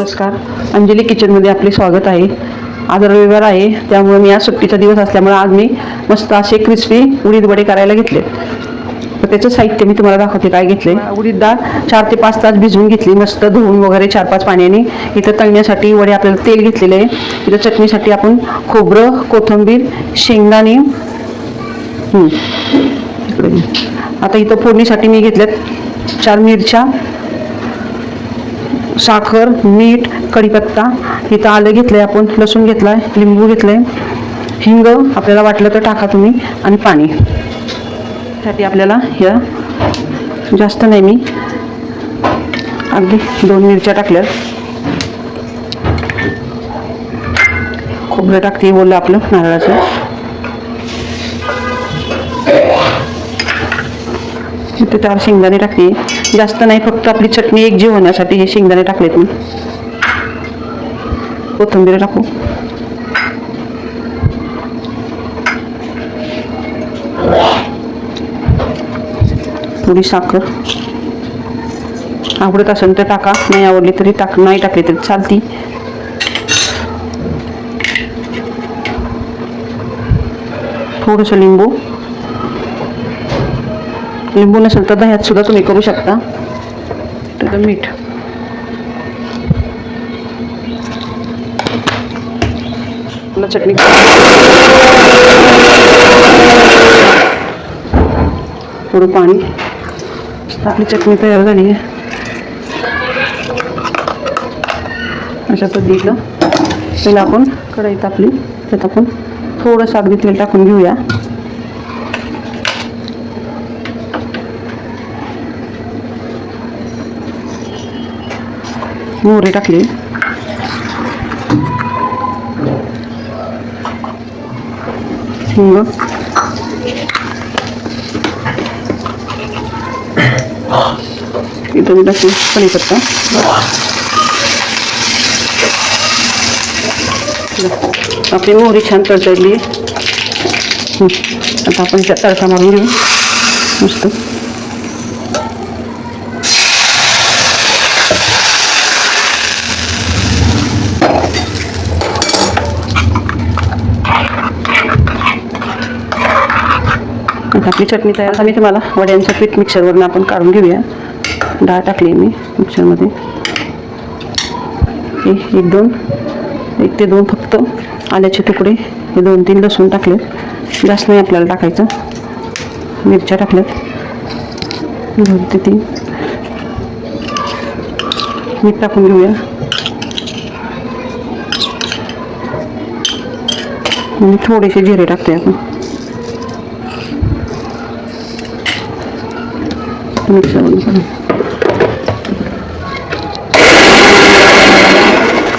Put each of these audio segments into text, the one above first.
नमस्कार. अंजली किचनमध्ये आपले स्वागत आहे. आज रविवार आहे त्यामुळे मी आज सुट्टीचा दिवस असल्यामुळे आज मी मस्त असे क्रिस्पी उडीद वडे करायला घेतले तर त्याचं साहित्य मी तुम्हाला दाखवते काय घेतले उडीद डाळ चार ते पाच तास भिजवून घेतली मस्त धुवून वगैरे चार पाच पाण्याने. इथं तळण्यासाठी वडे आपल्याला तेल घेतलेले आहे. इथं चटणीसाठी आपण खोबरं कोथिंबीर शेंगदाणे आता इथं फोडणीसाठी मी घेतल्यात चार मिरच्या साखर मीठ कढीपत्ता इथं आलं घेतलंय आपण लसूण घेतलाय लिंबू घेतलंय हिंग आपल्याला वाटलं तर टाका तुम्ही आणि पाणी. साठी आपल्याला या जास्त नाही मी अगदी दोन मिरच्या टाकल्या. खोबरं टाकते बोललं आपलं नारळाचं. इथे चार शेंगदाणे टाकते. जास्त नाही, फक्त आपली चटणी एक जीव होण्यासाठी हे शेंगदाणे टाकलेत मी. कोथिंबीर टाकू. थोडी साखर. आवडत असेल तर टाका, नाही आवडली तरी टाक, नाही टाकली तरी चालती. थोडंसं लिंबू. लिंबू नसेल तर दह्यात सुद्धा तुम्ही करू शकता. त्याचं मीठ. चटणी थोडं पाणी. आपली चटणी तयार झाली आहे. अशा पद्धतीनं पहिला आपण कढईत आपली त्यात आपण थोडंसं अगदी तेल टाकून घेऊया. मोहरी टाकली. हिंग इथं मी टाकली कढीपत्ता आपली मोहरी छान तडतडली. आता आपण त्या तडका मारून घेऊ. मस्त. आपली चटणी तयार झाली. तुम्हाला वड्यांचं पीठ मिक्सरवरून आपण काढून घेऊया. डाळ टाकली मी मिक्सरमध्ये. हे एक दोन एक ते दोन फक्त आल्याचे तुकडे. हे दोन तीन लसूण टाकले जास्त नाही आपल्याला टाकायचं. मिरच्या टाकल्यात. दोन ते तीन. मीठ टाकून घेऊया. आणि थोडेसे जिरे टाकते आपण. मिक्सरवरून काढून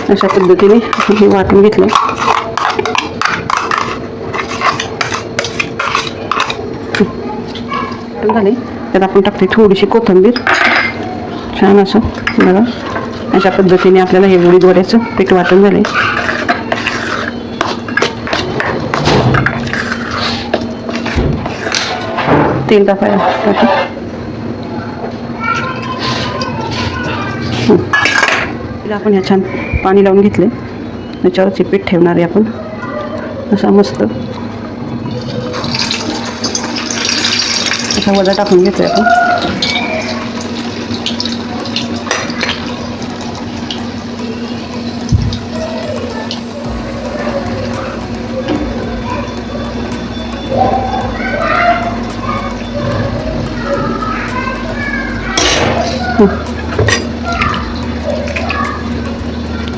अशा पद्धतीने हे वाटून घेतलं. झाले. त्यात आपण टाकते थोडीशी कोथंबीर. छान असं बघा. अशा पद्धतीने आपल्याला हे उडीद वड्याचं पीठ वाटून झाले. तेल टाकायला तिला आपण ह्या छान पाणी लावून घेतले त्याच्यावरच चिपीट पीठ ठेवणार आहे आपण. असा मस्त. असा वजा टाकून घेतोय आपण.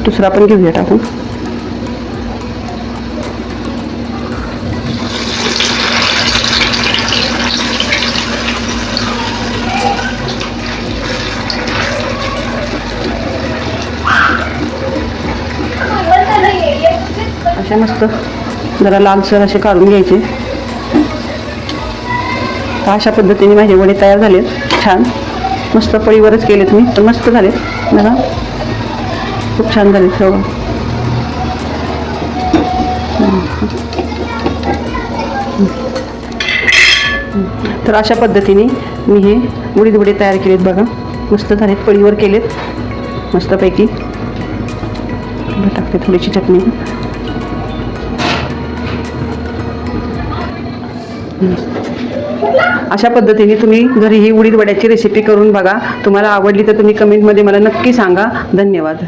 दुसरा पण घेऊया टाकून. अशा मस्त जरा लालसर असे काढून घ्यायचे. अशा पद्धतीने माझे वडे तयार झाले छान. मस्त पळीवरच केलेत मी तर मस्त झालेत. जरा खूप छान झाले. सर्व तर अशा पद्धतीने मी हे उडीद वडे तयार केलेत बघा. मस्त झालेत पळीवर केलेत. मस्तपैकी. टाकते थोडीशी चटणी. अशा पद्धतीने तुम्ही घरी ही उडीद वड्याची रेसिपी करून बघा. तुम्हाला आवडली तर तुम्ही कमेंटमध्ये मला नक्की सांगा. धन्यवाद.